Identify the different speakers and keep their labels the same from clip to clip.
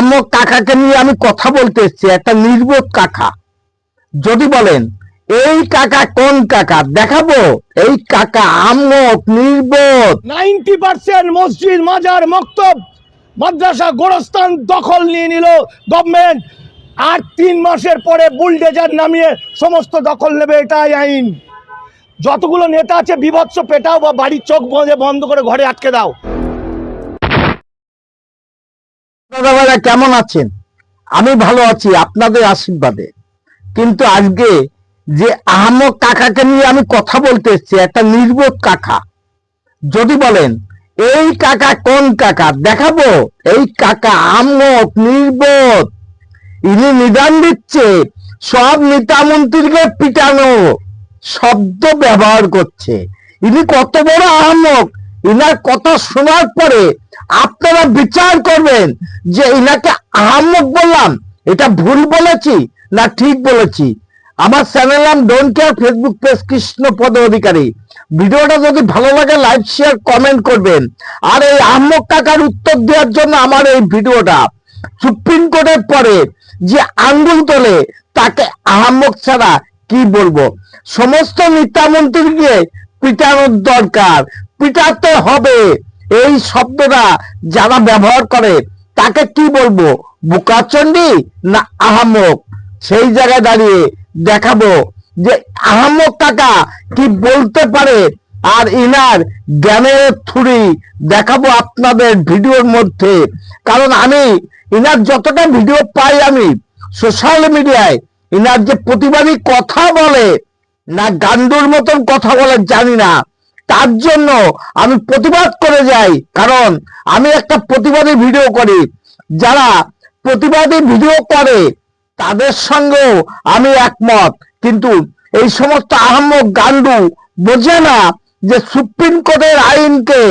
Speaker 1: আহমদ কাকাকে নিয়ে আমি কথা বলতে এসেছি, একটা নির্বোধ কাকা। যদি বলেন, এই কাকা কোন কাকা? দেখাবো। এই কাকা আহমদ নির্বোধ।
Speaker 2: নাইনটি পার্সেন্ট মসজিদ মাজার মক্তব মাদ্রাসা গোরস্থান দখল নিয়ে নিল গভর্নমেন্ট আর তিন মাসের পরে বুলডেজার নামিয়ে সমস্ত দখল নেবে, এটাই আইন। যতগুলো নেতা আছে, বিভৎস পেটাও বা বাড়ির চোখ বন্ধ করে ঘরে আটকে দাও।
Speaker 1: দাদাভাইরা কেমন আছেন? আমি ভালো আছি, আপনাদের আশীর্বাদে। কিন্তু আজকে যে আহমদ কাকাকে নিয়ে আমি কথা বলতে এসেছি, একটা নির্বোধ কাকা। যদি বলেন, এই কাকা কোন কাকা? দেখাবো, এই কাকা আহমদ নির্বোধ। ইনি নিদান দিচ্ছে, সব নেতা মন্ত্রীকে পিটানো, শব্দ ব্যবহার করছে। ইনি কত বড় আহমক ইনার কথা শোনার পরে আপনারা বিচার করবেন যে ইনাকে আহমক বললাম, এটা ভুল বলেছি না ঠিক বলেছি? আমার চ্যানেল নাম don't care Facebook page Krishna Pada Adhikari. ভিডিওটা যদি ভালো লাগে লাইক শেয়ার কমেন্ট করবেন। আর এই আহমক টাকার উত্তর দেওয়ার জন্য আমার এই ভিডিওটা। সুপ্রিম কোর্টের পরে যে আঙ্গুল তোলে, তাকে আহমক ছাড়া কি বলব? সমস্ত নেতামন্ত্রীকে পিটানোর দরকার। পিটাতে হবে। এই শব্দটা যারা ব্যবহার করে, তাকে কি বলব? বুকাচন্ডী না আহমক সেই জায়গায় দাঁড়িয়ে দেখাবো যে আহমক কাকা কি বলতে পারে। আর ইনার জ্ঞানের থুরি দেখাবো আপনাদের ভিডিওর মধ্যে। কারণ আমি ইনার যতটা ভিডিও পাই আমি সোশ্যাল মিডিয়ায়, ইনার যে প্রতিবাদী কথা বলে, না গান্ডুর মতন কথা বলে, জানি না। তার জন্য আমি প্রতিবাদ করে যাই। কারণ আমি একটা প্রতিবাদী ভিডিও করি। যারা প্রতিবাদী ভিডিও করে, তাদের সঙ্গেও আমি একমত। কিন্তু এই সমস্ত আহম্মক গান্ডু বোঝে না যে সুপ্রিম কোর্টের আইনকে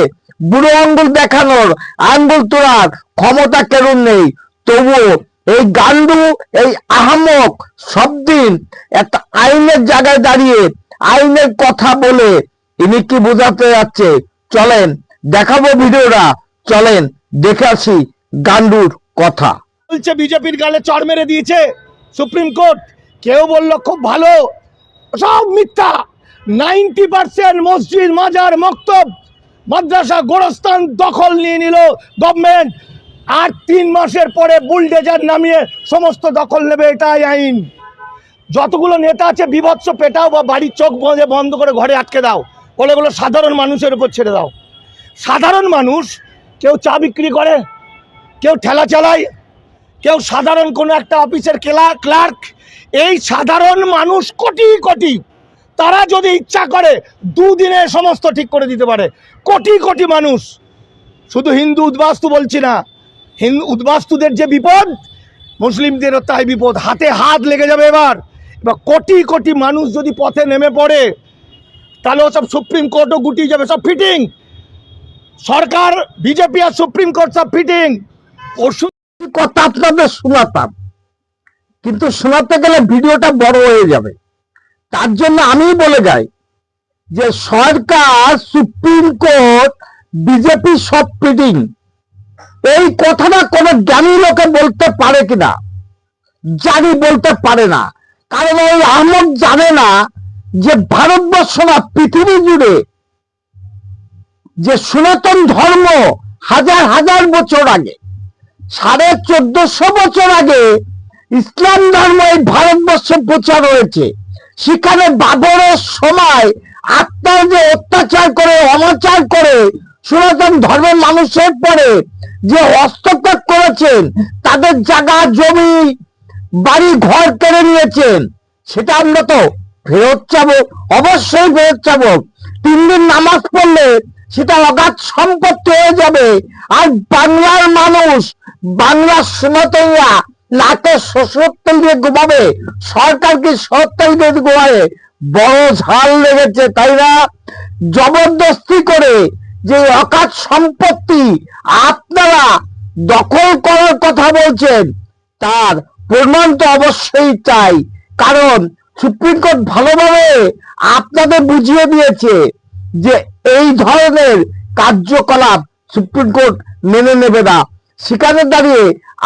Speaker 1: বুড়ো আঙ্গুল দেখানোর আঙ্গুল তোলার ক্ষমতা কেন নেই। তবুও এই গান্ডু এই আহমক সব দিন একটা আইনের জায়গায় দাঁড়িয়ে আইনের কথা বলে ইনি কি বোঝাতে যাচ্ছে? চলেন, দেখাবো ভিডিওটা। চলেন, দেখে আসি গান্ডুর কথা।
Speaker 2: বলছে বিজেপির গালে চড় মেরে দিয়েছে সুপ্রিম কোর্ট। কেউ বলল খুব ভালো। সব মিথ্যা। নাইনটি পার্সেন্ট মসজিদ মাজার মক্তব। মাদ্রাসা গোরস্থান দখল নিয়ে নিল গভর্নমেন্ট আর তিন মাসের পরে বুলডেজার নামিয়ে সমস্ত দখল নেবে এটাই আইন। যতগুলো নেতা আছে, বিভৎস পেটাও বা বাড়ির চোখ বন্ধ করে ঘরে আটকে দাও। ওগুলো সাধারণ মানুষের উপর ছেড়ে দাও। সাধারণ মানুষ কেউ চা বিক্রি করে, কেউ ঠেলা চালায়, কেউ সাধারণ কোনো একটা অফিসের কেলা ক্লার্ক, এই সাধারণ মানুষ কোটি কোটি। তারা যদি ইচ্ছা করে দুদিনে সমস্ত ঠিক করে দিতে পারে। কোটি কোটি মানুষ। শুধু হিন্দু উদ্বাস্তু বলছি না হিন্দু উদ্বাস্তুদের যে বিপদ মুসলিমদেরও তাই বিপদ। হাতে হাত লেগে যাবে এবার। এবার কোটি কোটি মানুষ যদি পথে নেমে পড়ে তাহলে ওসব সুপ্রিম কোর্টও গুটিয়ে যাবে, সব ফিটিং সরকার, বিজেপি আর সুপ্রিম কোর্ট সব ফিটিং ওষুধ
Speaker 1: কথা আপনাদের শোনাতাম, কিন্তু শোনাতে গেলে ভিডিওটা বড় হয়ে যাবে। তার জন্য আমি বলে যাই যে সরকার, সুপ্রিম কোর্ট, বিজেপি সব ফিটিং এই কথাটা কোনো জ্ঞানী লোকে বলতে পারে কিনা? জানি বলতে পারে না। কারণ ওই আহমদ জানে না যে ভারতবর্ষ না, পৃথিবী জুড়ে যে সনাতন ধর্ম হাজার হাজার বছর আগে, সাড়ে চোদ্দশো বছর আগে ইসলাম ধর্ম এই ভারতবর্ষে প্রচার হয়েছে, সেখানে বাবরের সময় আত্মার যে অত্যাচার করে, অনাচার করে সনাতন ধর্মের মানুষের পরে যে হস্তক্ষেপ করেছেন, তাদের জায়গা জমি, বাড়ি ঘর কেড়ে নিয়েছেন, সেটা আমরা তো ফেরত চাবো, অবশ্যই ফেরত চাবো। তিন দিন নামাজ পড়লে সেটা অগাধ সম্পত্তি হয়ে যাবে। আর বাংলার মানুষ, বাংলার সনাতনীরা নাকে শ্বশুর তেল দিয়ে ঘুমাবে। সরকার কি সর তেল দিয়ে ঘুমাবে? বড় ঝাল লেগেছে, তাই না? জবরদস্তি করে যে অকাত সম্পত্তি আপনারা দখল করার কথা বলছেন, তার প্রমাণ তো অবশ্যই চাই। কারণ সুপ্রিম কোর্ট ভালোভাবে আপনাদের বুঝিয়ে দিয়েছে যে এই ধরনের কার্যকলাপ সুপ্রিম কোর্ট মেনে নেবে না। সেখানে দাঁড়িয়ে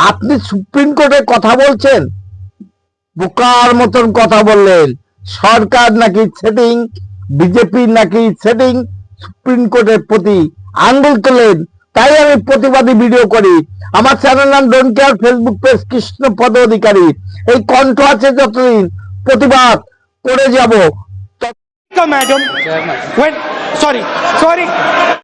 Speaker 1: আপনি সুপ্রিম কোর্টে কথা বলছেন? বোকার মতন কথা বললেন। সরকার নাকি সেটিং বিজেপির নাকি সেটিং সুপ্রিম কোর্টের প্রতি আঙ্গুল তোলেন। তাই আমি প্রতিবাদী ভিডিও করি। আমার চ্যানেল নাম don't care Facebook page Krishna Pada Adhikari. এই কণ্ঠ আছে যতদিন প্রতিবাদ করে যাব।
Speaker 3: Madam sorry sorry